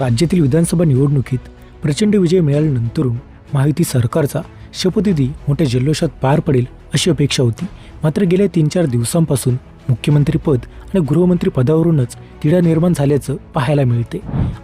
राज्यातील विधानसभा निवडणुकीत प्रचंड विजय मिळाल्यानंतरून महायुती सरकारचा शपथविधी मोठ्या जल्लोषात पार पडेल अशी अपेक्षा होती. मात्र गेल्या तीन चार दिवसांपासून मुख्यमंत्रीपद आणि गृहमंत्री पदावरूनच तिढा निर्माण झाल्याचं पाहायला मिळते.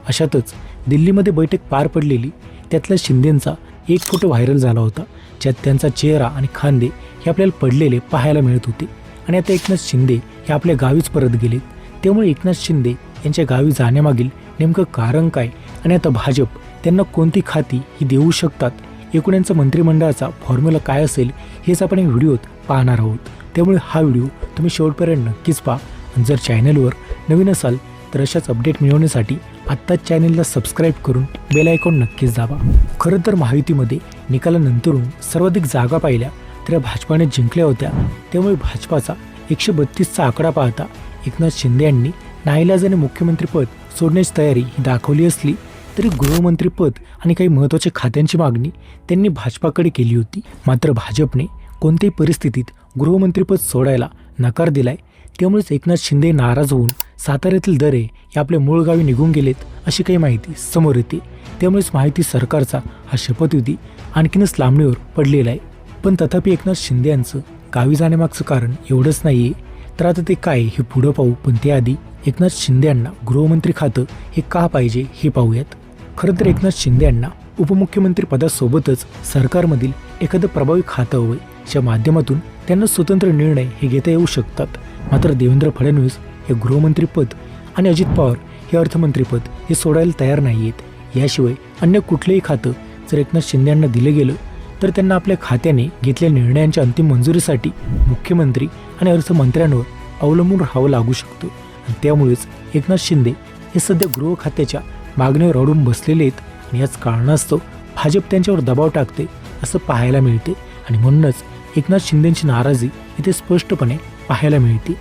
अशातच दिल्लीमध्ये बैठक पार पडलेली त्यातल्या शिंदेंचा एक फोटो व्हायरल झाला होता. ज्यात त्यांचा चेहरा आणि खांदे हे आपल्याला पडलेले पाहायला मिळत होते. आणि आता एकनाथ शिंदे हे आपल्या गावीच परत गेलेत. त्यामुळे एकनाथ शिंदे यांच्या गावी जाण्यामागील नेमकं कारण काय? आणि आता भाजप त्यांना कोणती खाती ही देऊ शकतात? एकूण यांचा मंत्रिमंडळाचा फॉर्म्युला काय असेल? हेच आपण या व्हिडिओत पाहणार आहोत. त्यामुळे हा व्हिडिओ तुम्ही शेवटपर्यंत नक्कीच पहा. आणि जर चॅनलवर नवीन असाल तर अशाच अपडेट मिळवण्यासाठी आत्ताच चॅनलला सबस्क्राईब करून बेल आयकॉन नक्कीच दाबा. खरं तर महायुतीमध्ये निकालानंतरून सर्वाधिक जागा पाहिल्या तर भाजपाने जिंकल्या होत्या. त्यामुळे भाजपाचा एकशे बत्तीसचा आकडा पाहता एकनाथ शिंदे यांनी नाईलाजाने मुख्यमंत्रीपद सोडण्याची तयारी ही दाखवली असली तरी गृहमंत्रीपद आणि काही महत्त्वाच्या खात्यांची मागणी त्यांनी भाजपाकडे केली होती. मात्र भाजपने कोणत्याही परिस्थितीत गृहमंत्रीपद सोडायला नकार दिलाय. त्यामुळेच एकनाथ शिंदे नाराज होऊन साताऱ्यातील दरे हे आपल्या मूळ गावी निघून गेलेत अशी काही माहिती समोर येते. त्यामुळेच माहिती सरकारचा हा शपथविधी आणखीनच लांबणीवर पडलेला आहे. पण तथापि एकनाथ शिंदे यांचं गावी जाण्यामागचं कारण एवढंच नाही आहे तर आता ते काय हे पुढं पाहू पण त्याआधी एकनाथ शिंदे यांना गृहमंत्री खातं हे का पाहिजे हे पाहूयात. खरं तर एकनाथ शिंदे यांना उपमुख्यमंत्री पदासोबतच सरकारमधील एखादं प्रभावी खातं हवं च्या माध्यमातून त्यांना स्वतंत्र निर्णय हे घेता येऊ शकतात. मात्र देवेंद्र फडणवीस हे गृहमंत्रीपद आणि अजित पवार हे अर्थमंत्रीपद हे सोडायला तयार नाही आहेत याशिवाय अन्य कुठलंही खातं जर एकनाथ शिंदे यांना दिलं गेलं तर त्यांना आपल्या खात्याने घेतलेल्या निर्णयांच्या अंतिम मंजुरीसाठी मुख्यमंत्री आणि अर्थमंत्र्यांवर अवलंबून राहावं लागू शकतो. आणि त्यामुळेच एकनाथ शिंदे हे सध्या गृह खात्याच्या मागणीवर अडून बसलेले आहेत आणि याच कारणास्तव भाजप त्यांच्यावर दबाव टाकते असं पाहायला मिळते. आणि म्हणूनच एकनाथ शिंदेची नाराजी इथे स्पष्टपणे पाहायला मिळते.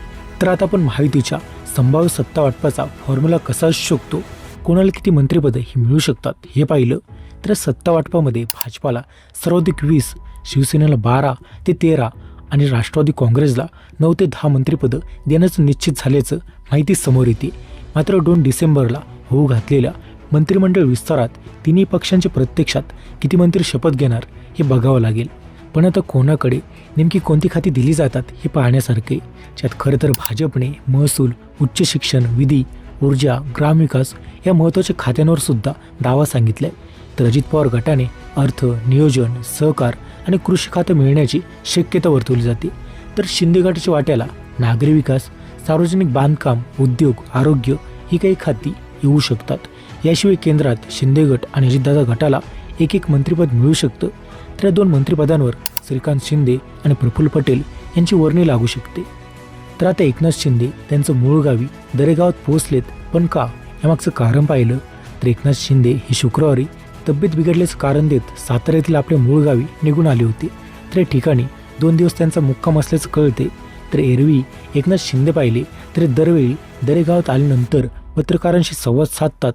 तर आता आपण महायुतीच्या संभाव्य सत्ता वाटपाचा फॉर्म्युला कसा असू शकतो? कोणाला किती मंत्रिपदं ही मिळू शकतात? हे पाहिलं तर सत्तावाटपामध्ये भाजपाला सर्वाधिक वीस शिवसेनेला बारा ते तेरा आणि राष्ट्रवादी काँग्रेसला नऊ ते दहा मंत्रिपदं देण्याचं निश्चित झाल्याचं माहिती समोर येते. मात्र दोन डिसेंबरला होऊ घातलेल्या मंत्रिमंडळ विस्तारात तिन्ही पक्षांचे प्रत्यक्षात किती मंत्री शपथ घेणार हे बघावं लागेल. पण आता कोणाकडे नेमकी कोणती खाती दिली जातात हे पाहण्यासारखे ज्यात खरं तर भाजपने महसूल उच्च शिक्षण विधी ऊर्जा ग्रामविकास या महत्त्वाच्या खात्यांवर सुद्धा दावा सांगितलाय. तर अजित पवार गटाने अर्थ नियोजन सहकार आणि कृषी खातं मिळण्याची शक्यता वर्तवली जाते. तर शिंदे गटाच्या वाट्याला नागरी विकास सार्वजनिक बांधकाम उद्योग आरोग्य ही काही खाती येऊ शकतात. याशिवाय केंद्रात शिंदे गट आणि अजितदादा गटाला एक एक मंत्रिपद मिळू शकतं. तर या दोन मंत्रिपदांवर श्रीकांत शिंदे आणि प्रफुल्ल पटेल यांची वर्णी लागू शकते. तर आता एकनाथ शिंदे त्यांचं मूळ गावी दरेगावात पोहोचलेत पण का यामागचं कारण पाहिलं? तर एकनाथ शिंदे हे शुक्रवारी तब्येत बिघडल्याचं कारण देत साताऱ्यातील आपल्या मूळ गावी निघून आले होते. तर या ठिकाणी दोन दिवस त्यांचा मुक्काम असल्याचं कळते. तर एरवी एकनाथ शिंदे पाहिले तर दरवेळी दरेगावात आल्यानंतर पत्रकारांशी संवाद साधतात.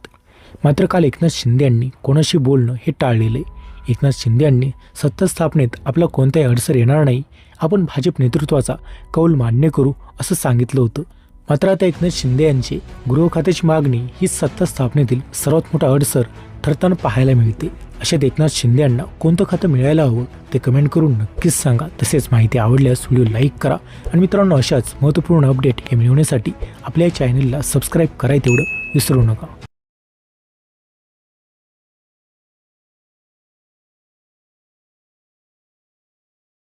मात्र काल एकनाथ शिंदे यांनी कोणाशी बोलणं हे टाळलेलं आहे. एकनाथ शिंदे यांनी सत्ता स्थापनेत आपला कोणताही अडसर येणार नाही. आपण भाजप नेतृत्वाचा कौल मान्य करू असं सांगितलं होतं. मात्र आता एकनाथ शिंदे यांची गृह खात्याची मागणी ही सत्ता स्थापनेतील सर्वात मोठा अडसर ठरताना पाहायला मिळते. अशा एकनाथ शिंदे यांना कोणतं खातं मिळायला हवं ते कमेंट करून नक्कीच सांगा. तसेच माहिती आवडल्यास व्हिडिओ लाईक करा. आणि मित्रांनो अशाच महत्त्वपूर्ण अपडेट हे मिळवण्यासाठी आपल्या चॅनलला सबस्क्राईब कराय तेवढं विसरू नका.